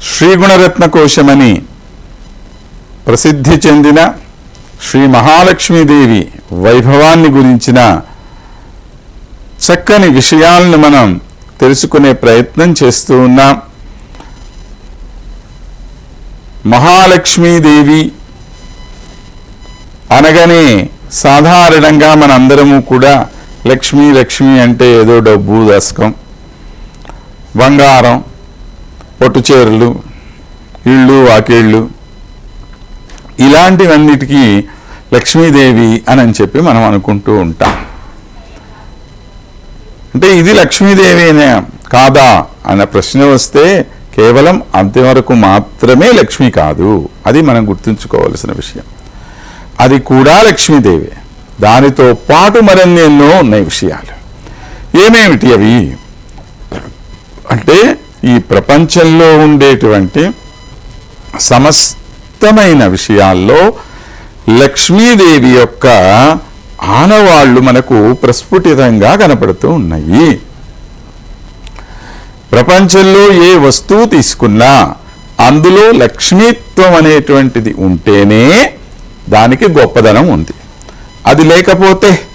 శ్రీగుణరత్న కోశమని ప్రసిద్ధి చెందిన శ్రీ మహాలక్ష్మీదేవి వైభవాన్ని గురించిన చక్కని విషయాలను మనం తెలుసుకునే ప్రయత్నం చేస్తూ ఉన్నాం. మహాలక్ష్మీదేవి అనగానే సాధారణంగా మనందరము కూడా లక్ష్మీ లక్ష్మి అంటే ఏదో డబ్బు దశకం బంగారం పొట్టుచీరలు ఇళ్ళు వాకిళ్ళు ఇలాంటివన్నిటికీ లక్ష్మీదేవి అని చెప్పి మనం అనుకుంటూ ఉంటాం. అంటే ఇది లక్ష్మీదేవినే కాదా అన్న ప్రశ్న వస్తే కేవలం అంతవరకు మాత్రమే లక్ష్మి కాదు. అది మనం గుర్తుంచుకోవలసిన విషయం. అది కూడా లక్ష్మీదేవి. దానితో పాటు మరెన్నెన్నో ఉన్నాయి విషయాలు. ఏమేమిటి అవి? అంటే ఈ ప్రపంచంలో ఉండేటువంటి సమస్తమైన విషయాల్లో లక్ష్మీదేవి యొక్క ఆనవాళ్ళు మనకు ప్రస్ఫుటితంగా కనపడుతూ ఉన్నాయి. ప్రపంచంలో ఏ వస్తువు తీసుకున్నా అందులో లక్ష్మీత్వం అనేటువంటిది ఉంటేనే దానికి గొప్పదనం ఉంది. అది లేకపోతే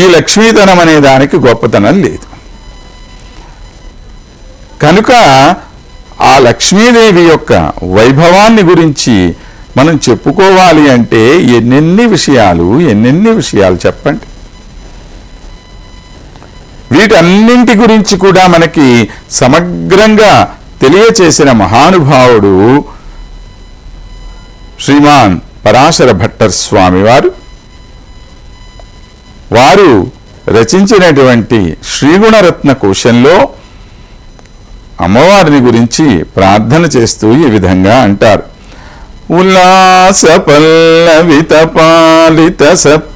ఈ లక్ష్మీతనం అనే దానికి గొప్పతనం లేదు. కనుక ఆ లక్ష్మీదేవి యొక్క వైభవాన్ని గురించి మనం చెప్పుకోవాలి అంటే ఎన్నెన్ని విషయాలు ఎన్నెన్ని విషయాలు చెప్పండి. వీటన్నింటి గురించి కూడా మనకి సమగ్రంగా తెలియచేసిన మహానుభావుడు శ్రీమాన్ పరాశర భట్టర్ స్వామివారు వారు రచించినటువంటి శ్రీగుణరత్న కోశంలో అమ్మవారిని గురించి ప్రార్థన చేస్తూ ఈ విధంగా అంటారు. ఉల్లాస పల్లవిత పాలిత సప్తలోకీ.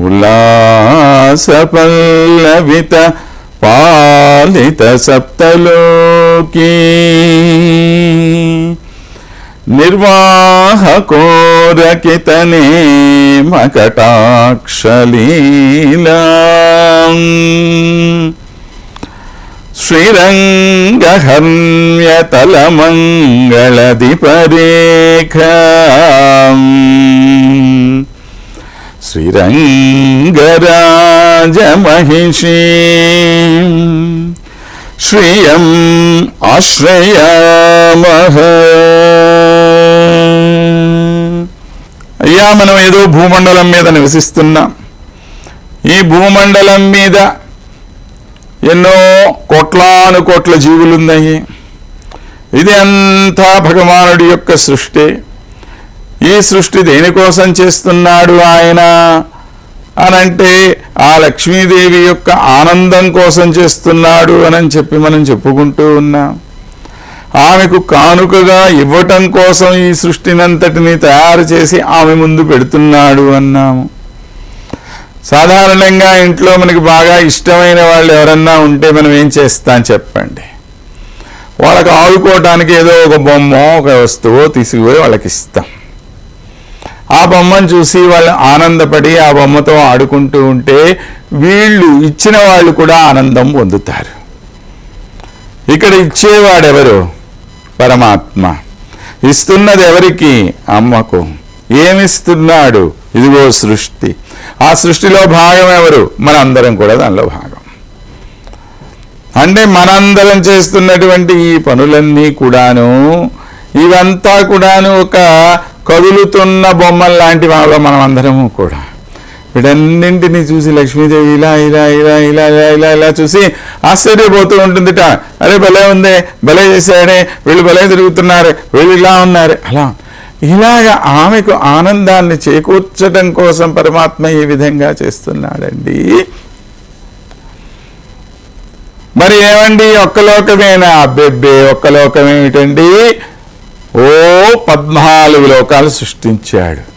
ఉల్లాస పల్లవిత పాలిత సప్తలోకీ. నిర్వాహకోరకితనే మకటాక్షలీలా. శ్రీరంగహర్మ్యతలమంగళదిపరేఖ శ్రీరంగరాజమహిషీ. శ్రియం ఆశ్రయామహ అయ్యా మనం ఏదో భూమండలం మీద నివసిస్తున్నాం. ఈ భూమండలం మీద ఎన్నో కోట్లాను కోట్ల జీవులున్నాయి. ఇది అంతా భగవానుడి యొక్క సృష్టి. ఈ సృష్టి దేనికోసం చేస్తున్నాడు ఆయన? అని అంటే ఆ లక్ష్మీదేవి యొక్క ఆనందం కోసం చేస్తున్నాడు అని చెప్పి మనం చెప్పుకుంటూ ఉన్నాం. ఆమెకు కానుకగా ఇవ్వటం కోసం ఈ సృష్టినంతటిని తయారు చేసి ఆమె ముందు పెడుతున్నాడు అన్నాము. సాధారణంగా ఇంట్లో మనకి బాగా ఇష్టమైన వాళ్ళు ఎవరన్నా ఉంటే మనం ఏం చేస్తాం చెప్పండి. వాళ్ళకి ఆడుకోవటానికి ఏదో ఒక బొమ్మ ఒక వస్తువు తీసుకుపోయి వాళ్ళకి ఇస్తాం. ఆ బొమ్మను చూసి వాళ్ళు ఆనందపడి ఆ బొమ్మతో ఆడుకుంటూ ఉంటే వీళ్ళు ఇచ్చిన వాళ్ళు కూడా ఆనందం పొందుతారు. ఇక్కడ ఇచ్చేవాడెవరు? పరమాత్మ. ఇస్తున్నది ఎవరికి? అమ్మకు. ఏమిస్తున్నాడు? ఇదిగో సృష్టి. ఆ సృష్టిలో భాగం ఎవరు? మనందరం కూడా దానిలో భాగం. అంటే మనందరం చేస్తున్నటువంటి ఈ పనులన్నీ కూడాను ఇవంతా కూడాను ఒక కదులుతున్న బొమ్మలు లాంటి వాళ్ళం మనం అందరము కూడా. వీటన్నింటినీ చూసి లక్ష్మీదేవి ఇలా ఇలా ఇలా ఇలా ఇలా ఇలా ఇలా చూసి ఆశ్చర్యపోతూ ఉంటుందిట. అరే భలే ఉందే భలే చేశాడే వీళ్ళు భలే తిరుగుతున్నారు వీళ్ళు ఇలా ఉన్నారు. అలా. ఇలాగ ఆమెకు ఆనందాన్ని చేకూర్చడం కోసం పరమాత్మ ఈ విధంగా చేస్తున్నాడండి. మరి ఏమండి ఒక్క లోకమేనా? అబ్బెబ్బే ఒక్క లోకం ఓ పద్నాలుగు లోకాలు సృష్టించాడు.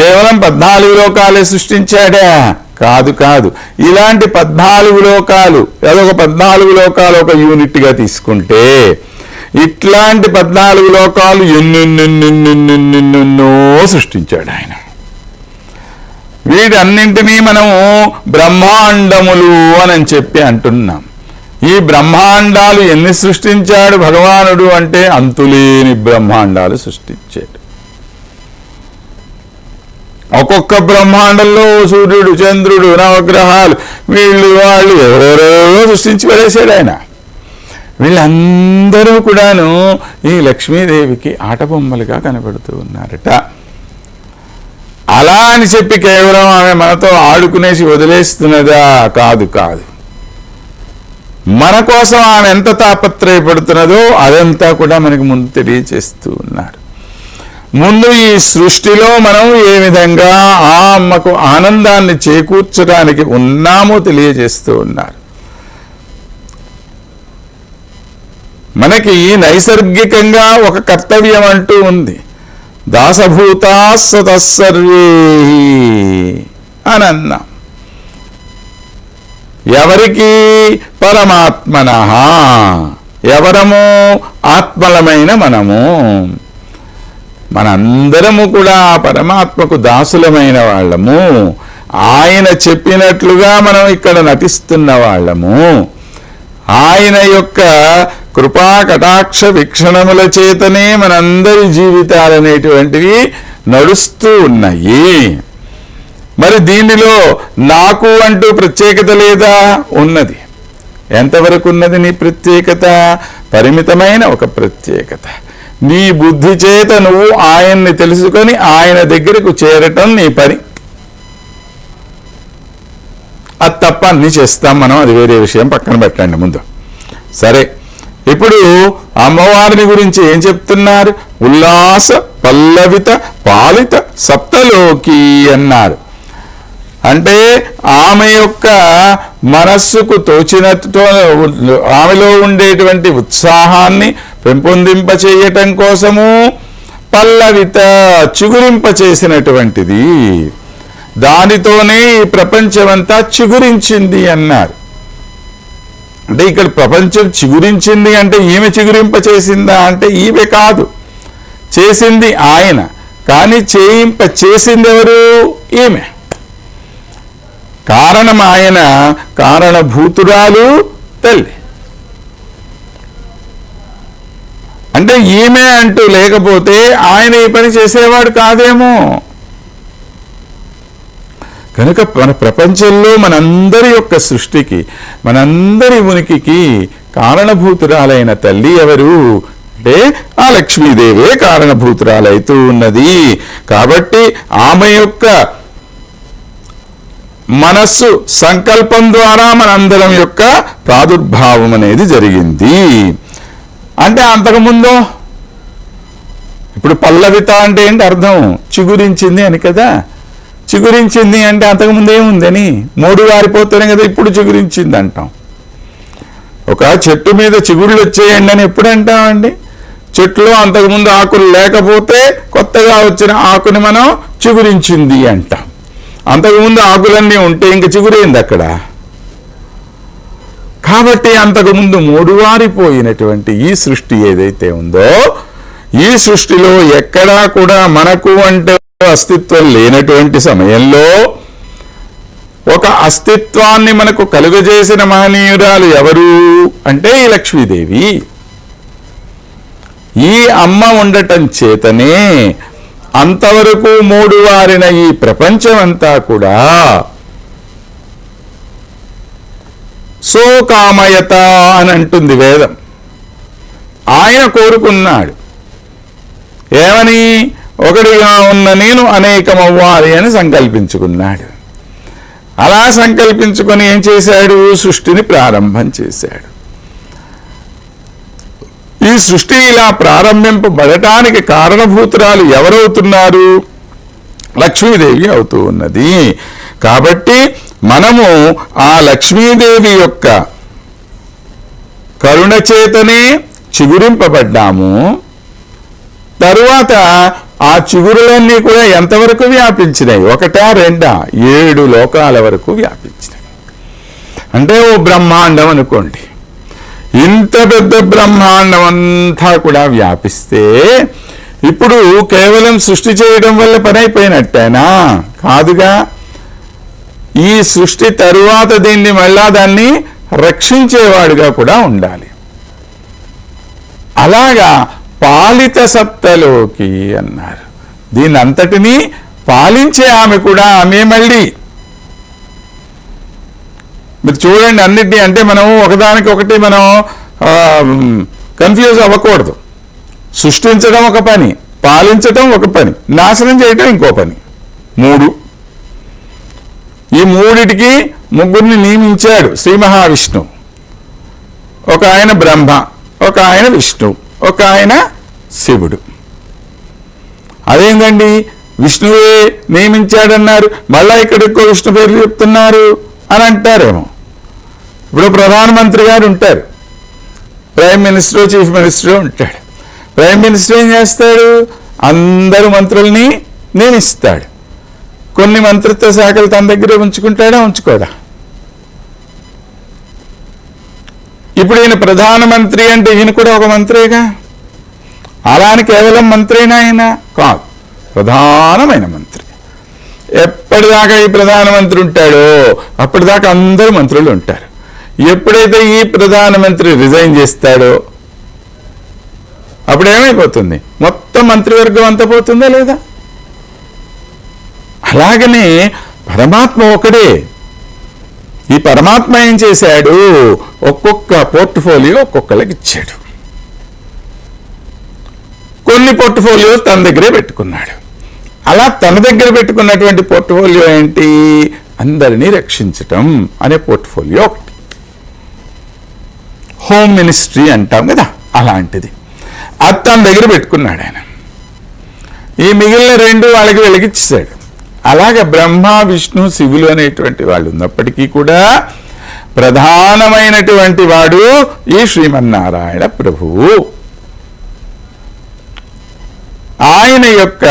కేవలం పద్నాలుగు లోకాలే సృష్టించాడా. కాదు కాదు. ఇలాంటి పద్నాలుగు లోకాలు అదొక పద్నాలుగు లోకాలు ఒక యూనిట్గా తీసుకుంటే ఇట్లాంటి పద్నాలుగు లోకాలు ఎన్నెన్నెన్నెన్నెన్నెన్నెన్నో సృష్టించాడు ఆయన. వీటన్నింటినీ మనము బ్రహ్మాండములు అని చెప్పి అంటున్నాం. ఈ బ్రహ్మాండాలు ఎన్ని సృష్టించాడు భగవానుడు అంటే అంతులేని బ్రహ్మాండాలు సృష్టించాడు. ఒక్కొక్క బ్రహ్మాండంలో సూర్యుడు చంద్రుడు నవగ్రహాలు వీళ్ళు వాళ్ళు ఎవరెవరో సృష్టించి పడేశాడు ఆయన. వీళ్ళందరూ కూడాను ఈ లక్ష్మీదేవికి ఆటబొమ్మలుగా కనబడుతూ ఉన్నారట. అలా అని చెప్పి కేవలం ఆమె మనతో ఆడుకునేసి వదిలేస్తున్నదా? కాదు కాదు. మన కోసం ఆమె ఎంత తాపత్రయపడుతున్నదో అదంతా కూడా మనకు ముందు తెలియచేస్తూ ఉన్నారు ముందు ఈ సృష్టిలో మనం ఏ విధంగా ఆ అమ్మకు ఆనందాన్ని చేకూర్చడానికి ఉన్నామో తెలియజేస్తూ ఉన్నారు. మనకి నైసర్గికంగా ఒక కర్తవ్యం అంటూ ఉంది. దాసభూతా సతసర్వే అని అన్నాం. ఎవరికి పరమాత్మన? ఎవరము? ఆత్మలమైన మనము. మనందరము కూడా పరమాత్మకు దాసులమైన వాళ్ళము. ఆయన చెప్పినట్లుగా మనం ఇక్కడ నటిస్తున్న వాళ్ళము. ఆయన యొక్క కృపా కటాక్ష వీక్షణముల చేతనే మనందరి జీవితాలనేటువంటివి నడుస్తూ ఉన్నాయి. మరి దీనిలో నాకు అంటూ ప్రత్యేకత లేదా? ఉన్నది. ఎంతవరకు ఉన్నది నీ ప్రత్యేకత? పరిమితమైన ఒక ప్రత్యేకత. నీ బుద్ధి చేత నువ్వు ఆయన్ని తెలుసుకొని ఆయన దగ్గరకు చేరటం నీ పని. అది తప్ప అన్ని చేస్తాం మనం. అది వేరే విషయం. పక్కన పెట్టండి ముందు. సరే. ఇప్పుడు అమ్మవారిని గురించి ఏం చెప్తున్నారు? ఉల్లాస పల్లవిత పాలిత సప్తలోకి అన్నారు. అంటే ఆమె యొక్క మనస్సుకు తోచినతో ఆమెలో ఉండేటువంటి ఉత్సాహాన్ని పెంపొందింప చేయటం కోసము పల్లవిత చిగురింప చేసినటువంటిది దానితోనే ఈ ప్రపంచమంతా చిగురించింది అన్నారు. అంటే ఇక్కడ ప్రపంచం చిగురించింది అంటే ఈమె చిగురింప చేసిందా అంటే ఈమె కాదు. చేసింది ఆయన. కానీ చేయింప చేసింది ఎవరు ఈమె. కారణం ఆయన కారణభూతురాలు తల్లి. అంటే ఈమె అంటూ లేకపోతే ఆయన ఈ పని చేసేవాడు కాదేమో. కనుక మన ప్రపంచంలో మనందరి యొక్క సృష్టికి మనందరి ఉనికికి కారణభూతురాలైన తల్లి ఎవరు? అంటే ఆ లక్ష్మీదేవే కారణభూతురాలైతూ ఉన్నది. కాబట్టి ఆమె యొక్క మనస్సు సంకల్పం ద్వారా మనందరం యొక్క ప్రాదుర్భావం అనేది జరిగింది. అంటే అంతకుముందు ఇప్పుడు పల్లవిత అంటే ఏంటి అర్థం? చిగురించింది అని కదా? చిగురించింది అంటే అంతకుముందు ఏముందని మూడు వారిపోతేనే కదా ఇప్పుడు చిగురించింది అంటాం. ఒక చెట్టు మీద చిగుళ్ళు వచ్చేయండి అని ఎప్పుడు అంటామండి? చెట్టులో అంతకుముందు ఆకులు లేకపోతే కొత్తగా వచ్చిన ఆకుని మనం చిగురించింది అంటాం. అంతకుముందు ఆకులన్నీ ఉంటే ఇంక చిగురైంది అక్కడ. కాబట్టి అంతకుముందు మూడువారిపోయినటువంటి ఈ సృష్టి ఏదైతే ఉందో ఈ సృష్టిలో ఎక్కడా కూడా మనకు అంటే అస్తిత్వం లేనటువంటి సమయంలో ఒక అస్తిత్వాన్ని మనకు కలుగజేసిన మహనీయురాలు ఎవరు అంటే ఈ లక్ష్మీదేవి. ఈ అమ్మ ఉండటం చేతనే అంతవరకు మూడు వారిన ఈ ప్రపంచమంతా కూడా సోకామయత అని అంటుంది వేదం. ఆయన కోరుకున్నాడు. ఏమని? ఒకడిగా ఉన్న నేను అనేకమవ్వాలి అని సంకల్పించుకున్నాడు. అలా సంకల్పించుకొని ఏం చేశాడు? సృష్టిని ప్రారంభం చేశాడు. ఈ సృష్టి ఇలా ప్రారంభింపబడటానికి కారణభూతురాలు ఎవరవుతున్నారు? లక్ష్మీదేవి అవుతూ ఉన్నది. కాబట్టి మనము ఆ లక్ష్మీదేవి యొక్క కరుణ చేతనే చిగురింపబడ్డాము. తరువాత ఆ చిగురులన్నీ కూడా ఎంతవరకు వ్యాపించినాయి ఒకటా రెండా? ఏడు లోకాల వరకు వ్యాపించినాయి అంటే ఓ బ్రహ్మాండం అనుకోండి. ఇంత పెద్ద బ్రహ్మాండం అంతా కూడా వ్యాపిస్తే ఇప్పుడు కేవలం సృష్టి చేయడం వల్ల పని అయిపోయినట్టేనా? కాదుగా. ఈ సృష్టి తరువాత దీన్ని మళ్ళా దాన్ని రక్షించేవాడుగా కూడా ఉండాలి. అలాగా పాలిత సత్తలోకి అన్నారు. దీని అంతటినీ పాలించే ఆమె కూడా ఆమె మళ్ళీ. మీరు చూడండి అన్నిటినీ అంటే మనం ఒకదానికి ఒకటి మనం కన్ఫ్యూజ్ అవ్వకూడదు. సృష్టించడం ఒక పని పాలించడం ఒక పని నాశనం చేయటం ఇంకో పని. మూడు. ఈ మూడిటికి ముగ్గురిని నియమించాడు శ్రీ మహావిష్ణువు ఒక ఆయన బ్రహ్మ ఒక ఆయన విష్ణు ఒక ఆయన శివుడు. అదేంటండి విష్ణువే నియమించాడన్నారు. మళ్ళా ఇక్కడ ఎక్కువ విష్ణు పేర్లు చెప్తున్నారు అని అంటారేమో. ఇప్పుడు ప్రధానమంత్రి గారు ఉంటారు. ప్రైమ్ మినిస్టర్ చీఫ్ మినిస్టర్ ఉంటాడు. ప్రైమ్ మినిస్టర్ ఏం చేస్తాడు? అందరు మంత్రుల్ని నియమిస్తాడు. కొన్ని మంత్రిత్వ శాఖలు తన దగ్గరే ఉంచుకుంటాడా? ఉంచుకోడా? ఇప్పుడు ఈయన ప్రధానమంత్రి అంటే ఈయన కూడా ఒక మంత్రేగా? అలా అని కేవలం మంత్రేనా ఆయన కాదు. ప్రధానమైన మంత్రి. ఎప్పటిదాకా ఈ ప్రధానమంత్రి ఉంటాడో అప్పటిదాకా అందరూ మంత్రులు ఉంటారు. ఎప్పుడైతే ఈ ప్రధానమంత్రి రిజైన్ చేస్తాడో అప్పుడు ఏమైపోతుంది? మొత్తం మంత్రివర్గం అంతా పోతుందా లేదా? అలాగనే పరమాత్మ ఒకడే. ఈ పరమాత్మ ఏం చేశాడు? ఒక్కొక్క పోర్ట్ఫోలియో ఒక్కొక్కరికి ఇచ్చాడు. కొన్ని పోర్ట్ఫోలియో తన దగ్గరే పెట్టుకున్నాడు. అలా తన దగ్గర పెట్టుకున్నటువంటి పోర్ట్ఫోలియో ఏంటి? అందరినీ రక్షించటం అనే పోర్ట్ఫోలియో ఒకటి. హోమ్ మినిస్ట్రీ అంటాం కదా అలాంటిది. అది తన దగ్గర పెట్టుకున్నాడు ఆయన. ఈ మిగిలిన రెండు వాళ్ళకి వెలిగించాడు అలాగే బ్రహ్మ విష్ణు శివులు అనేటువంటి వాళ్ళు ఉన్నప్పటికీ కూడా ప్రధానమైనటువంటి వాడు ఈ శ్రీమన్నారాయణ ప్రభువు. ఆయన యొక్క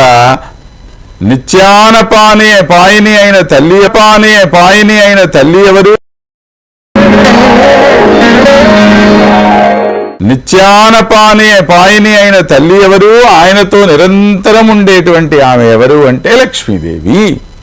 నిత్యాన పాని పాయిని అయిన తల్లి పాని పాయిని అయిన తల్లి ఎవరు? నిత్యాన పాని పాయిని అయిన తల్లి ఎవరు? ఆయనతో నిరంతరం ఉండేటువంటి ఆమె ఎవరు అంటే లక్ష్మీదేవి.